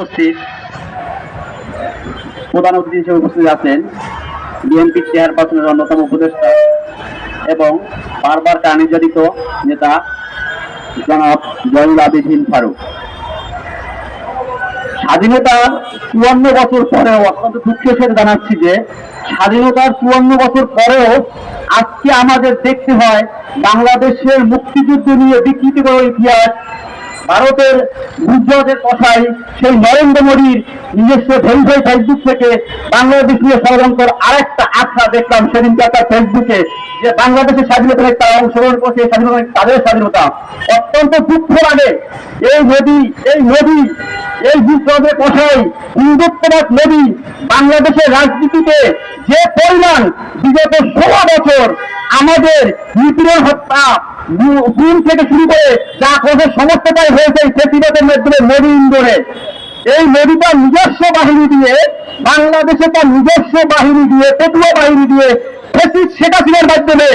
উপস্থিত প্রধান অতিথি হিসেবে উপস্থিত আছেন বিএনপির চেয়ারপারসনের অন্যতম উপদেষ্টা এবং বারবার কা নির্যাতিত নেতা জনাব জয়ুল আবিদিন ফারুক। স্বাধীনতার চুয়ান্ন বছর পরেও অত্যন্ত দুঃখের সাথে জানাচ্ছি যে স্বাধীনতার চুয়ান্ন বছর পরেও আজকে আমাদের দেখতে হয় বাংলাদেশের মুক্তিযুদ্ধ নিয়ে বিকৃত করা ইতিহাস ভারতের গুজরাটের কথাই সেই নরেন্দ্র মোদীর নিজস্ব ভেরিফাই ফেসবুক থেকে বাংলাদেশ নিয়ে ষড়যন্ত্র আরেকটা আখ্যা দেখলাম সেদিনকে তার ফেসবুকে যে বাংলাদেশের স্বাধীনতা নাকি তারা অংশগ্রহণ করছে স্বাধীনতা তাদের স্বাধীনতা। অত্যন্ত দুঃখ লাগে এই নদী এই নদী, এই বিপ্লবের কথাই হিন্দুত্ববাদ নদী বাংলাদেশের রাজনীতিতে যে পরিমাণ বিগত ষোলো বছর আমাদের নিপীড়ন হত্যা গুম থেকে শুরু করে যা করে সমস্তটাই হয়েছে এই ফেসিবাদের মাধ্যমে নদী ইন্দোরে। এই নদীটা নিজস্ব বাহিনী দিয়ে, বাংলাদেশে তার নিজস্ব বাহিনী দিয়ে, পেটুয়া বাহিনী দিয়ে হাসিনার মাধ্যমে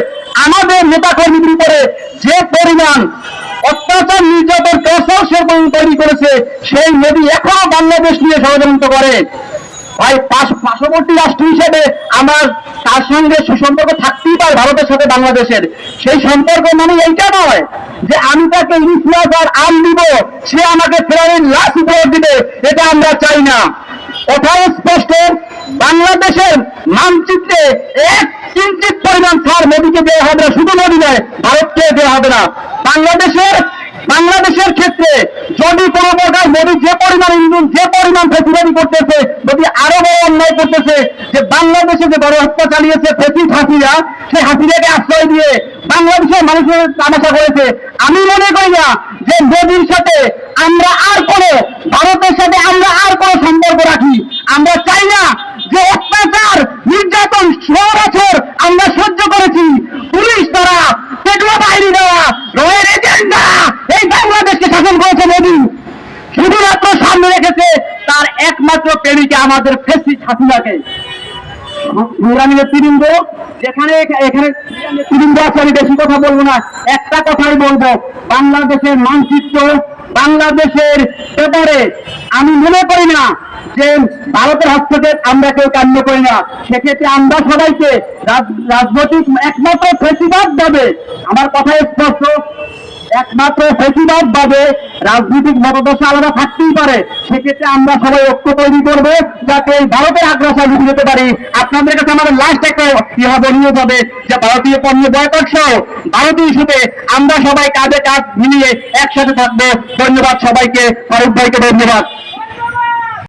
আমাদের নেতা কর্মীদের উপরে যে পরিমাণ অত্যাচার, নির্যাতন কৌশল সে তৈরি করেছে, সেই নদী এখনও বাংলাদেশ নিয়ে ষড়যন্ত্র করে। পাশ- পার্শ্ববর্তী রাষ্ট্র হিসেবে আমার তার সঙ্গে সুসম্পর্ক থাকতেই পারে ভারতের সাথে বাংলাদেশের। সেই সম্পর্ক মানে এইটা নয় যে আমি তাকে ইলিশ আর আম দিব, সে আমাকে ফেরারের লাশ উপহার দিবে, এটা আমরা চাই না। কথাও স্পষ্ট, বাংলাদেশের মানচিত্রে এক কিঞ্চিত পরিমাণ সার মোদীকে দেওয়া হবে না, শুধু মোদী নয় ভারতকে দেওয়া হবে না। বাংলাদেশের বাংলাদেশের ক্ষেত্রে যদি কোনো প্রকার মোদী যে পরিমাণ ইন্ধন যে পরিমাণ ফেসিবাদী করতেছে, যদি আরও বড় অন্যায় করতেছে, যে বাংলাদেশে যে বড় হত্যা চালিয়েছে ফেসিস হাসিনা সেই হাসিনাকে আশ্রয় দিয়ে বাংলাদেশের মানুষের তামাশা করেছে। আমি মনে করি না যে মোদীর সাথে আমরা আর কোনো, ভারতের সাথে আমরা আর কোনো সম্পর্ক রাখি। আমরা চাই না যে অত্যাচার, নির্যাতন ষোলো বছর আমরা সহ্য করেছি। পুলিশ তারা পেটুয়া বাহিনী দেওয়া রয়ের এজেন্ট দ্বারা এই বাংলাদেশকে শাসন করেছে মোদী শুধুমাত্র রেখেছে তার একমাত্র প্রেমিকা আমাদের ফেসিস হাসিনাকে। আমি মনে করি না যে ভারতের হস্তক্ষেপ আমরা কেউ কাম্য করি না। সেক্ষেত্রে আমরা সবাইকে রাজনৈতিক একমাত্র ফেসিবাদ ভাবে আমার কথা স্পষ্ট। একমাত্র প্রতিবাদ বাদে রাজনৈতিক মতদশা আলাদা থাকতেই পারে। সেক্ষেত্রে আমরা সবাই ঐক্য তৈরি করব, যাতে এই ভারতের আগ্রাসন রুখে যেতে পারি। আপনাদের কাছে আমাদের লাস্ট একটা ইহা বলিয়ে যাবে, যে ভারতীয় পণ্য বয়কট সহ ভারতীয় ইস্যুতে আমরা সবাই কাঁধে কাঁধ মিলিয়ে একসাথে থাকব। ধন্যবাদ সবাইকে, ফারুক ভাইকে ধন্যবাদ।